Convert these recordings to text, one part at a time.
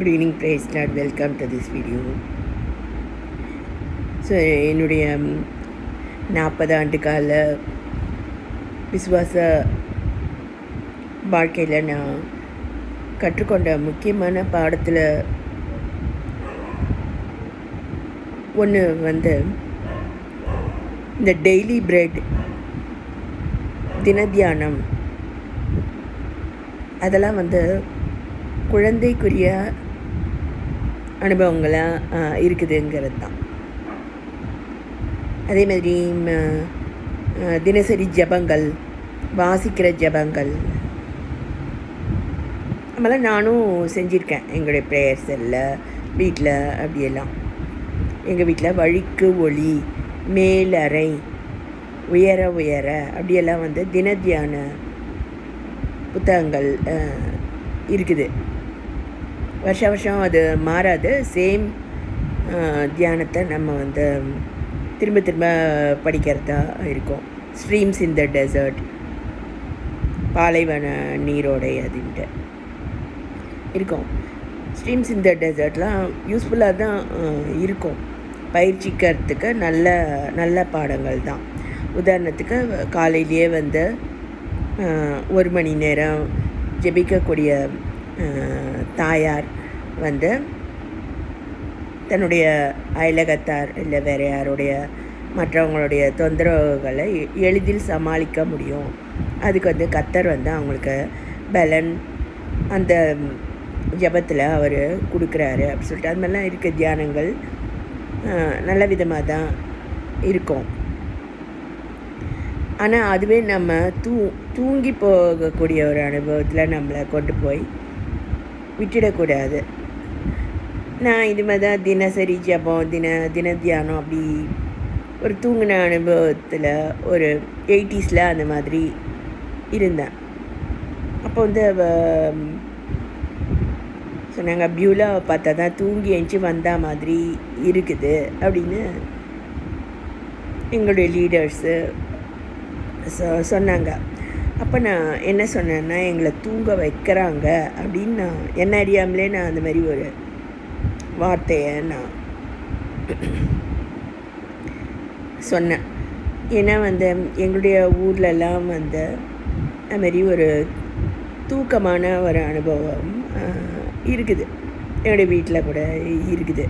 Good evening praise not welcome to this video so என்னுடைய நாற்பது ஆண்டு கால விசுவாச வாழ்க்கையில் நான் கற்றுக்கொண்ட முக்கியமான பாடத்தில் ஒன்று வந்து இந்த டெய்லி பிரெட் தினத்தியானம். அதெல்லாம் வந்து குழந்தைக்குரிய அனுபவங்களாக இருக்குதுங்கிறது தான் அதே மாதிரி தினசரி ஜபங்கள் வாசிக்கிற ஜபங்கள். நம்மளாம் நானும் செஞ்சுருக்கேன். எங்களுடைய ப்ரேயர்ஸ் எல்லாம் வீட்டில் அப்படியெல்லாம். எங்கள் வீட்டில் வழிக்கு ஒளி மேலறை உயர உயர அப்படியெல்லாம் வந்து தினத்தியான புத்தகங்கள் இருக்குது. வருஷ வருஷம் அது மாறாது. சேம் தியானத்தை நம்ம வந்து திரும்ப திரும்ப படிக்கிறதா இருக்கும். ஸ்ட்ரீம்ஸ் இன் த டெசர்ட் பாலைவன நீரோடை அதுன்ட்டு இருக்கும். ஸ்ட்ரீம்ஸ் இந்த டெசர்ட்லாம் யூஸ்ஃபுல்லாக தான் இருக்கும். பயிற்சிக்கிறதுக்கு நல்ல நல்ல பாடங்கள் தான். உதாரணத்துக்கு காலையிலேயே வந்து ஒரு மணி நேரம் ஜெபிக்கக்கூடிய தாயார் வந்து தன்னுடைய அயலகத்தார் இல்லை வேறு யாருடைய மற்றவங்களுடைய தொந்தரவுகளை எளிதில் சமாளிக்க முடியும். அதுக்கு வந்து கத்தர் வந்து அவங்களுக்கு பலன் அந்த ஜபத்தில் அவர் கொடுக்குறாரு அப்படி சொல்லிட்டு. அது மாதிரிலாம் இருக்க தியானங்கள் நல்ல விதமாக தான் இருக்கும். ஆனால் அதுவே நம்ம தூ தூங்கி போகக்கூடிய ஒரு அனுபவத்தில் நம்மளை கொண்டு போய் விட்டுடக்கூடாது நான் இது மாதிரி தான் தினசரி ஜபம் தின தின தியானம் அப்படி ஒரு தூங்கின அனுபவத்தில் ஒரு எயிட்டிஸில் அந்த மாதிரி இருந்தேன். அப்போ வந்து சொன்னாங்க பியூலாவை பார்த்தா தான் தூங்கி எழுந்துச்சி வந்த மாதிரி இருக்குது அப்படின்னு எங்களுடைய லீடர்ஸு சொன்னாங்க. அப்போ நான் என்ன சொன்னேன்னா எங்களை தூங்க வைக்கிறாங்க அப்படின்னு நான் என்ன அறியாமலே நான் அந்த மாதிரி ஒரு வார்த்தையை நான் சொன்னேன். ஏன்னா வந்து எங்களுடைய ஊர்லெல்லாம் வந்து அதுமாரி மாதிரி ஒரு தூக்கமான ஒரு அனுபவம் இருக்குது. என்னுடைய வீட்டில் கூட இருக்குது.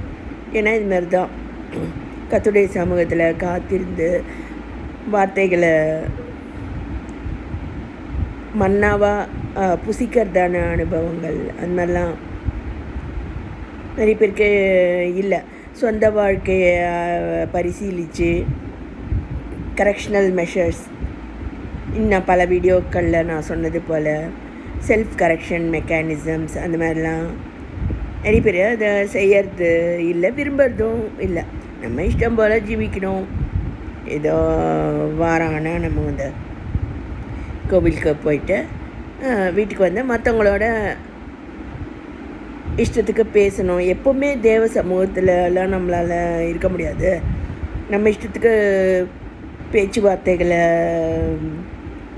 ஏன்னா இது மாதிரி தான். கத்துடைய சமூகத்தில் காத்திருந்து வார்த்தைகளை மன்னாவாக புசிக்கிறதான அனுபவங்கள் அந்த மாதிரிலாம் நிறைய பேருக்கு இல்லை. சொந்த வாழ்க்கையை பரிசீலித்து கரெக்ஷனல் மெஷர்ஸ் இன்னும் பல வீடியோக்களில் நான் சொன்னது போல் செல்ஃப் கரெக்ஷன் மெக்கானிசம்ஸ் அந்த மாதிரிலாம் நிறைய பேர் அதை செய்யறது இல்லை விரும்புறதும் இல்லை. நம்ம இஷ்டம் போல் ஜீவிக்கணும். ஏதோ வாரம் ஆனால் நம்ம வந்து கோவிலுக்கு போயிட்டு வீட்டுக்கு வந்து மற்றவங்களோட இஷ்டத்துக்கு பேசணும். எப்போவுமே தேவ சமூகத்துலலாம் நம்மளால் இருக்க முடியாது. நம்ம இஷ்டத்துக்கு பேச்சுவார்த்தைகளை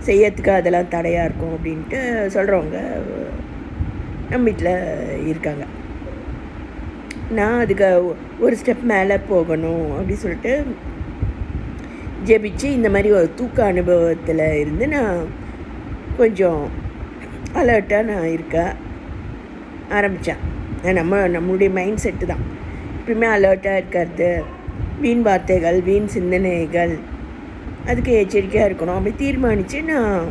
செய்யறதுக்கு அதெல்லாம் தடையாக இருக்கும் அப்படின்ட்டு சொல்கிறவங்க நம்ம வீட்டில் இருக்காங்க. நான் அதுக்கு ஒரு ஸ்டெப் மேலே போகணும் அப்படின்னு சொல்லிட்டு ஜெபிச்சு இந்த மாதிரி ஒரு தூக்க அனுபவத்தில் இருந்து நான் கொஞ்சம் அலர்ட்டாக நான் இருக்கேன். ஆரம்பித்தேன் நம்ம நம்மளுடைய மைண்ட் செட்டு தான். எப்பயுமே அலர்ட்டாக இருக்கிறது வீண் வார்த்தைகள் வீண் சிந்தனைகள் அதுக்கு எச்சரிக்கையாக இருக்கணும். அப்படி தீர்மானித்து நான்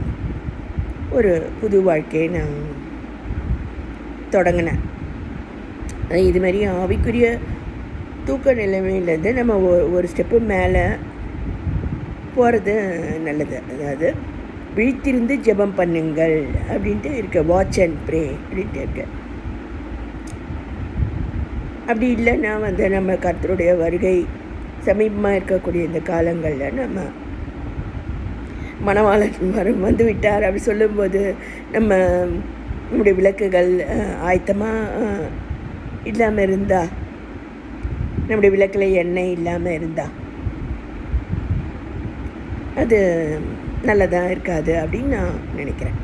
ஒரு புது வாழ்க்கையை நான் தொடங்கினேன். இது மாதிரி ஆவிக்குரிய தூக்க நிலைமையிலேருந்து நம்ம ஒ- ஒரு ஸ்டெப்பு மேலே போகிறது நல்லது. அதாவது விழித்திருந்து ஜெபம் பண்ணுங்கள் அப்படின்ட்டு இருக்க வாட்ச் அண்ட் ப்ரே அப்படின்ட்டு இருக்கு அப்படி இல்லைன்னா வந்து நம்ம கர்த்தருடைய வருகை சமீபமாக இருக்கக்கூடிய இந்த காலங்களில் நம்ம மணவாளன் வரும் வந்து விட்டார் அப்படி சொல்லும்போது நம்ம நம்முடைய விளக்குகள் ஆயத்தமாக இல்லாமல் இருந்தா? நம்முடைய விளக்கில் எண்ணெய் இல்லாமல் இருந்தா? அது நல்லதாக இருக்காது அப்படின்னு நான் நினைக்கிறேன்.